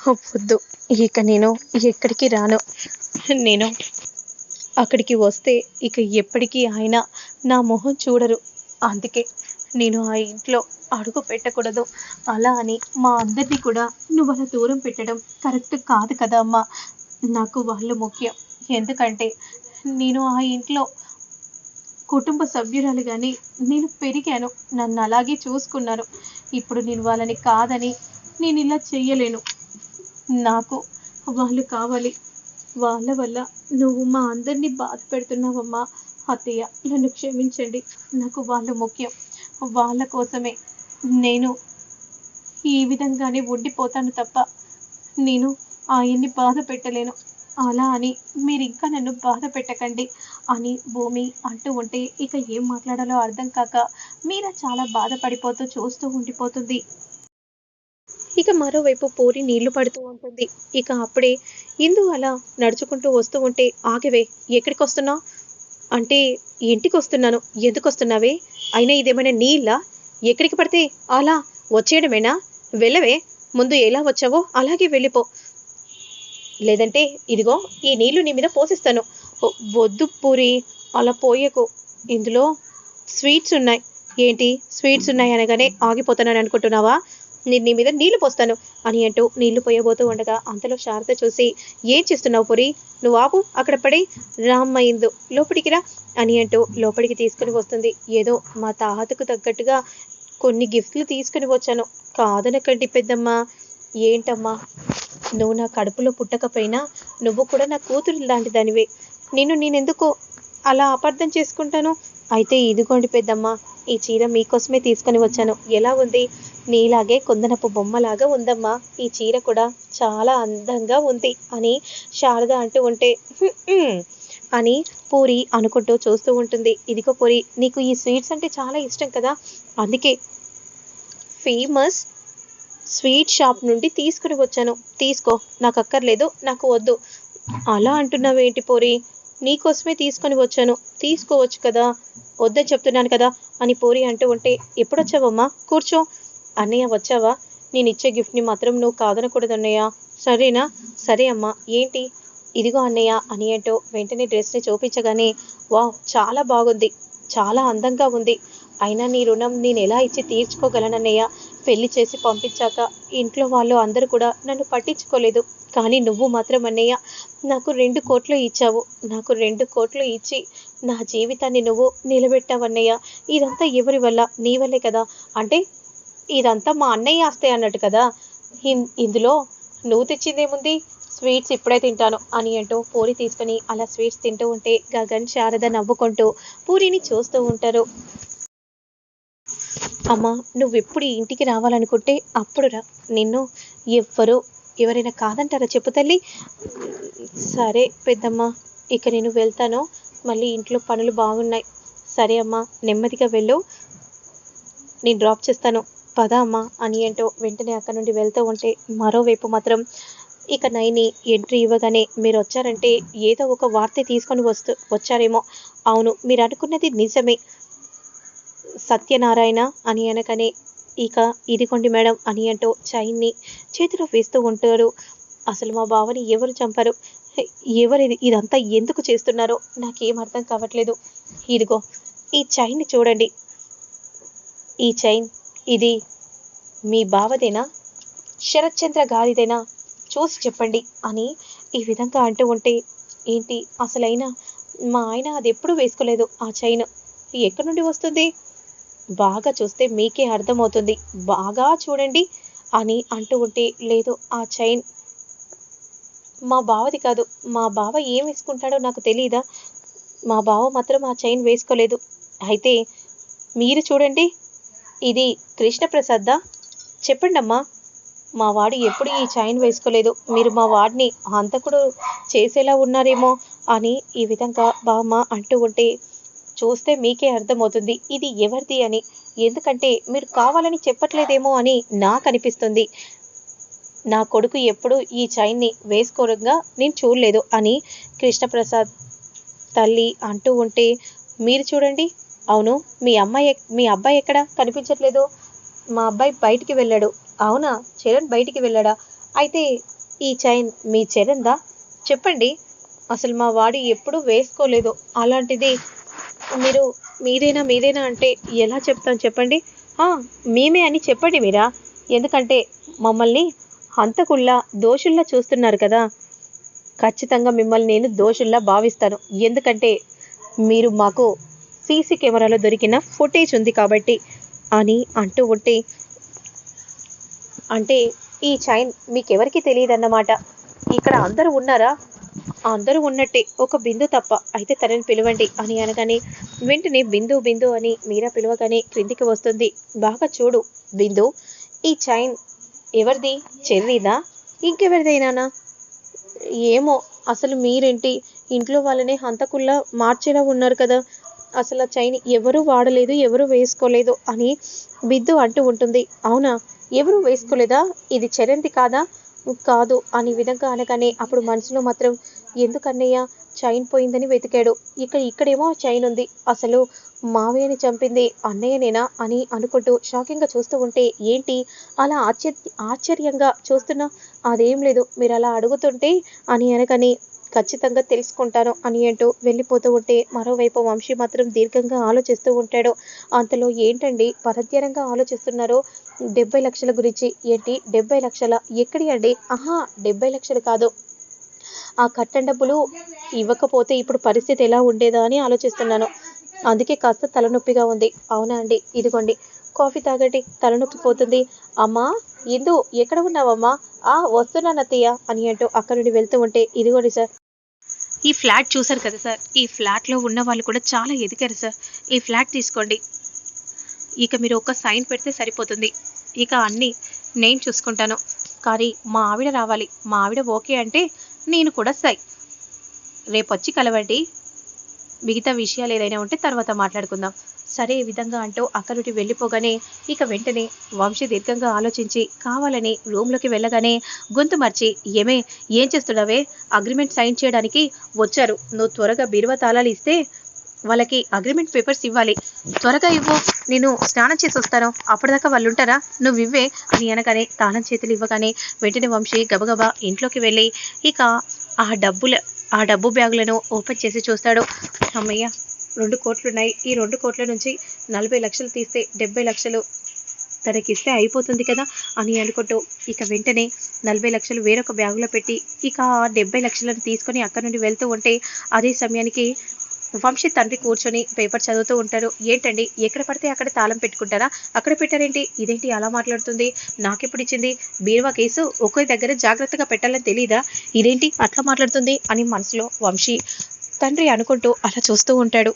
వద్దు ఇక నేను ఎక్కడికి రాను. నేను అక్కడికి వస్తే ఇక ఎప్పటికీ ఆయన నా మొహం చూడరు. అందుకే నేను ఆ ఇంట్లో అడుగు పెట్టకూడదు. అలా అని మా అందరినీ కూడా నువ్వు అలా దూరం పెట్టడం కరెక్ట్ కాదు కదా అమ్మా. నాకు వాళ్ళు ముఖ్యం. ఎందుకంటే నేను ఆ ఇంట్లో కుటుంబ సభ్యురాలు కానీ నేను పెరిగాను. నన్ను అలాగే చూసుకున్నారు. ఇప్పుడు నేను వాళ్ళని కాదని నేను ఇలా చెయ్యలేను. నాకు వాళ్ళు కావాలి. వాళ్ళ వల్ల నువ్వు మా అందరినీ బాధ పెడుతున్నావమ్మా. అత్తయ్య నన్ను క్షమించండి. నాకు వాళ్ళు ముఖ్యం. వాళ్ళ కోసమే నేను ఈ విధంగానే ఉండిపోతాను తప్ప నేను ఆయన్ని బాధ పెట్టలేను. అలా అని మీరు ఇంకా నన్ను బాధ పెట్టకండి అని భూమి అంటూ ఉంటే ఇక ఏం మాట్లాడాలో అర్థం కాక మీరా చాలా బాధపడిపోతూ చూస్తూ ఉండిపోతుంది. ఇక మరోవైపు పూరి నీళ్ళు పడుతూ ఉంటుంది. ఇక అప్పుడే ఇందు అలా నడుచుకుంటూ వస్తూ ఉంటే ఆగవే ఎక్కడికి వస్తున్నావు అంటే ఇంటికి వస్తున్నాను ఎందుకు వస్తున్నావే అయినా ఇదేమైనా నీళ్ళ? ఎక్కడికి పడితే అలా వచ్చేయడమేనా? వెళ్ళవే. ముందు ఎలా వచ్చావో అలాగే వెళ్ళిపో. లేదంటే ఇదిగో ఈ నీళ్ళు నీ మీద పోసిస్తాను. వద్దు పూరి అలా పోయకు. ఇందులో స్వీట్స్ ఉన్నాయి. ఏంటి? స్వీట్స్ ఉన్నాయి అనగానే ఆగిపోతానని అనుకుంటున్నావా? నేను నీ మీద నీళ్ళు పోస్తాను అని అంటూ నీళ్ళు పోయబోతూ ఉండగా అంతలో శారద చూసి ఏం చేస్తున్నావు పురి? నువ్వు ఆపు అక్కడ పడి రామ్మైందు లోపలికి రా అని అంటూ లోపలికి తీసుకుని వస్తుంది. ఏదో మా తాతకు తగ్గట్టుగా కొన్ని గిఫ్ట్లు తీసుకుని వచ్చాను. కాదనకండి పెద్దమ్మ. ఏంటమ్మా? నువ్వు నా కడుపులో పుట్టకపోయినా నువ్వు కూడా నా కూతురు లాంటి దానివే. నిన్ను నేనెందుకు అలా అపార్థం చేసుకుంటాను? అయితే ఇదిగోండి పెద్దమ్మ. ఈ చీర మీకోసమే తీసుకొని వచ్చాను. ఎలా ఉంది? నీలాగే కొందనపు బొమ్మలాగా ఉందమ్మా. ఈ చీర కూడా చాలా అందంగా ఉంది అని శారద అంటూ ఉంటే అని పూరి అనుకుంటూ చూస్తూ ఉంటుంది. ఇదిగో పూరి నీకు ఈ స్వీట్స్ అంటే చాలా ఇష్టం కదా. అందుకే ఫేమస్ స్వీట్ షాప్ నుండి తీసుకుని వచ్చాను. తీసుకో నాకు అక్కర్లేదు నాకు వద్దు. అలా అంటున్నావేంటి పూరి? నీకోసమే తీసుకొని వచ్చాను. తీసుకోవచ్చు కదా. వద్దని చెప్తున్నాను కదా. అని పోరి అంటూ ఉంటే ఎప్పుడొచ్చావమ్మా? కూర్చో. అన్నయ్య వచ్చావా? నేను ఇచ్చే గిఫ్ట్ని మాత్రం నువ్వు కాదనకూడదు అన్నయ్య. సరేనా? సరే అమ్మా. ఏంటి? ఇదిగో అన్నయ్య అని ఏంటో వెంటనే డ్రెస్ని చూపించగానే వావ్ చాలా బాగుంది. చాలా అందంగా ఉంది. అయినా నీ రుణం నేను ఎలా ఇచ్చి తీర్చుకోగలనన్నయ్య పెళ్ళి చేసి పంపించాక ఇంట్లో వాళ్ళు అందరూ కూడా నన్ను పట్టించుకోలేదు. కానీ నువ్వు మాత్రం అన్నయ్య నాకు రెండు కోట్లు ఇచ్చావు. నాకు రెండు కోట్లు ఇచ్చి నా జీవితాన్ని నువ్వు నిలబెట్టావన్నయ్య. ఇదంతా ఎవరి వల్ల? నీ వల్లే కదా. అంటే ఇదంతా మా అన్నయ్య ఆస్తే అన్నట్టు కదా. ఇన్- ఇందులో నువ్వు తెచ్చిందేముంది? స్వీట్స్ ఇప్పుడే తింటాను అని అంటూ పూరి తీసుకుని అలా స్వీట్స్ తింటూ ఉంటే గగన్ శారద నవ్వుకుంటూ పూరిని చూస్తూ ఉంటారు. అమ్మా నువ్వు ఎప్పుడు ఇంటికి రావాలనుకుంటే అప్పుడు రా. నిన్ను ఎవ్వరు ఎవరైనా కాదంటారా చెప్పు తల్లి? సరే పెద్దమ్మ ఇక నేను వెళ్తాను. మళ్ళీ ఇంట్లో పనులు బాగున్నాయి. సరే అమ్మా నెమ్మదిగా వెళ్ళు. నేను డ్రాప్ చేస్తాను. పద అమ్మా అని ఏంటో వెంటనే అక్కడ నుండి వెళ్తూ ఉంటే మరోవైపు మాత్రం ఇక నైని ఎంట్రీ ఇవ్వగానే మీరు వచ్చారంటే ఏదో ఒక వార్త తీసుకొని వస్తూ వచ్చారేమో. అవును మీరు అనుకున్నది నిజమే. సత్యనారాయణ అని అనగానే ఇక ఇదిగోండి మేడం అని అంటూ చైన్ని చేతిలో వేస్తూ ఉంటారు అసలు మా బావని ఎవరు చంపారు? ఎవరు ఇది ఇదంతా ఎందుకు చేస్తున్నారో నాకేం అర్థం కావట్లేదు. ఇదిగో ఈ చైన్ని చూడండి. ఈ చైన్ ఇది మీ బావదేనా? శరత్చంద్ర గారిదేనా? చూసి చెప్పండి అని ఈ విధంగా అంటూ ఉంటే ఏంటి అసలైన మా ఆయన అది ఎప్పుడూ వేసుకోలేదు ఆ చైన్? ఎక్కడి నుండి వస్తుంది? బాగా చూస్తే మీకే అర్థమవుతుంది. బాగా చూడండి అని అంటూ ఉంటే లేదు ఆ చైన్ మా బావది కాదు. మా బావ ఏం వేసుకుంటాడో నాకు తెలియదా మా బావ మాత్రం ఆ చైన్ వేసుకోలేదు. అయితే మీరు చూడండి. ఇది కృష్ణప్రసాద్దా? చెప్పండి అమ్మా మా వాడు ఎప్పుడు ఈ చైన్ వేసుకోలేదు. మీరు మా వాడిని హంతకుడు చేసేలా ఉన్నారేమో అని ఈ విధంగా బామ్మ అంటూ ఉంటే చూస్తే మీకే అర్థమవుతుంది. ఇది ఎవరిది అని. ఎందుకంటే మీరు కావాలని చెప్పట్లేదేమో అని నాకు అనిపిస్తుంది. నా కొడుకు ఎప్పుడు ఈ చైన్ని వేసుకోరుగా నేను చూడలేదు అని కృష్ణప్రసాద్ తల్లి అంటూ ఉంటే మీరు చూడండి. అవును మీ అమ్మాయి మీ అబ్బాయి ఎక్కడ? కనిపించట్లేదు. మా అబ్బాయి బయటికి వెళ్ళాడు. అవునా? చరణ్ బయటికి వెళ్ళాడా? అయితే ఈ చైన్ మీ చెరందా చెప్పండి. అసలు మా వాడి ఎప్పుడూ వేసుకోలేదు. అలాంటిది మీరు మీదేనా మీదేనా అంటే ఎలా చెప్తాను చెప్పండి? మేమే అని చెప్పండి మీరా? ఎందుకంటే మమ్మల్ని హంతకుల్లా దోషుల్లా చూస్తున్నారు కదా. ఖచ్చితంగా మిమ్మల్ని నేను దోషుల్లా భావిస్తాను. ఎందుకంటే మీరు మాకు సీసీ కెమెరాలో దొరికిన ఫుటేజ్ ఉంది కాబట్టి అని అంటూ ఉంటే అంటే ఈ చైన్ మీకెవరికి తెలియదన్నమాట. ఇక్కడ అందరూ ఉన్నారా? అందరూ ఉన్నట్టే. ఒక బిందు తప్ప. అయితే తనని పిలవండి అని అనగానే వెంటనే బిందు బిందు అని మీరా పిలవగానే క్రిందికి వస్తుంది. బాగా చూడు బిందు ఈ చైన్ ఎవరిది? చెర్రీదా ఇంకెవరిదైనానా? ఏమో అసలు మీరేంటి? ఇంట్లో వాళ్ళని హంతకుల్లా మార్చేలా ఉన్నారు కదా. అసలు ఆ చైన్ ఎవరు వాడలేదు ఎవరు వేసుకోలేదు అని బిద్దు అంటూ ఉంటుంది. అవునా? ఎవరు వేసుకోలేదా? ఇది చెరంది కాదా? కాదు అని విధంగా అనగానే అప్పుడు మనసులో మాత్రం ఎందుకన్నయ్య చైన్ పోయిందని వెతికాడు. ఇక్కడ ఇక్కడేమో చైన్ ఉంది అసలు మావయ్యని చంపింది అన్నయ్యనేనా అని అనుకుంటూ షాకింగ్గా చూస్తూ ఉంటే ఏంటి? అలా ఆశ్చర్య ఆశ్చర్యంగా చూస్తున్నా? అదేం లేదు మీరు అలా అడుగుతుంటే అని అనకని ఖచ్చితంగా తెలుసుకుంటాను అని అంటూ వెళ్ళిపోతూ ఉంటే మరోవైపు వంశీ మాత్రం దీర్ఘంగా ఆలోచిస్తూ ఉంటాడు. అంతలో ఏంటండి పరధ్యరంగా ఆలోచిస్తున్నారు? డెబ్బై లక్షల గురించి ఏంటి? డెబ్బై లక్షల ఎక్కడి అండి? ఆహా డెబ్బై లక్షలు కాదు. ఆ కట్టం డబ్బులు ఇవ్వకపోతే ఇప్పుడు పరిస్థితి ఎలా ఉండేదా అని ఆలోచిస్తున్నాను. అందుకే కాస్త తలనొప్పిగా ఉంది. అవునా అండి? ఇదిగోండి. కాఫీ తాగండి. తలనొప్పి పోతుంది. అమ్మా ఇందు ఎక్కడ ఉన్నావమ్మా? ఆ వస్తున్నాను అత్తయ్య అని అంటూ అక్కడి నుండి వెళ్తూ ఉంటే ఇదిగోండి సార్. ఈ ఫ్లాట్ చూశారు కదా సార్? ఈ ఫ్లాట్లో ఉన్న వాళ్ళు కూడా చాలా ఎదిగారు సార్. ఈ ఫ్లాట్ తీసుకోండి. ఇక మీరు ఒక్క సైన్ పెడితే సరిపోతుంది. ఇక అన్నీ నేను చూసుకుంటాను. కానీ మా ఆవిడ రావాలి. మా ఆవిడ ఓకే అంటే నేను కూడా సై. రేపొచ్చి కలవండి. మిగతా విషయాలు ఏదైనా ఉంటే తర్వాత మాట్లాడుకుందాం. సరే ఈ విధంగా అంటూ అక్కడి వెళ్ళిపోగానే ఇక వెంటనే వంశీ దీర్ఘంగా ఆలోచించి కావాలని రూమ్లోకి వెళ్ళగానే గొంతు మర్చి ఏమే ఏం చేస్తున్నావే? అగ్రిమెంట్ సైన్ చేయడానికి వచ్చారు. నువ్వు త్వరగా బీరువా తాళాలు ఇస్తే వాళ్ళకి అగ్రిమెంట్ పేపర్స్ ఇవ్వాలి. త్వరగా ఇవ్వు. నేను స్నానం చేసి వస్తాను. అప్పటిదాకా వాళ్ళు ఉంటారా నువ్వు ఇవ్వే. అని అనగానే తాళం చేతులు ఇవ్వగానే వెంటనే వంశీ గబగబా ఇంట్లోకి వెళ్ళి ఇక ఆ డబ్బుల ఆ డబ్బు బ్యాగులను ఓపెన్ చేసి చూస్తాడు. అమ్మయ్య రెండు కోట్లు ఉన్నాయి ఈ రెండు కోట్ల నుంచి నలభై లక్షలు తీస్తే డెబ్బై లక్షలు తనకిస్తే అయిపోతుంది కదా అని అనుకుంటూ ఇక వెంటనే నలభై లక్షలు వేరొక బ్యాగులో పెట్టి ఇక ఆ డెబ్బై లక్షలను తీసుకొని అక్కడి నుండి వెళ్తూ ఉంటే అదే సమయానికి వంశీ తండ్రి కూర్చొని పేపర్ చదువుతూ ఉంటారు. ఏంటండి? ఎక్కడ పడితే అక్కడ తాళం పెట్టుకుంటారా? అక్కడ పెట్టారేంటి? ఇదేంటి అలా మాట్లాడుతుంది? నాకెప్పుడు ఇచ్చింది? బీరువా కేసు ఒకే దగ్గర జాగ్రత్తగా పెట్టాలని తెలియదా ఇదేంటి అట్లా మాట్లాడుతుంది అని మనసులో వంశీ తండ్రి అనుకుంటూ అలా చూస్తూ ఉంటాడు.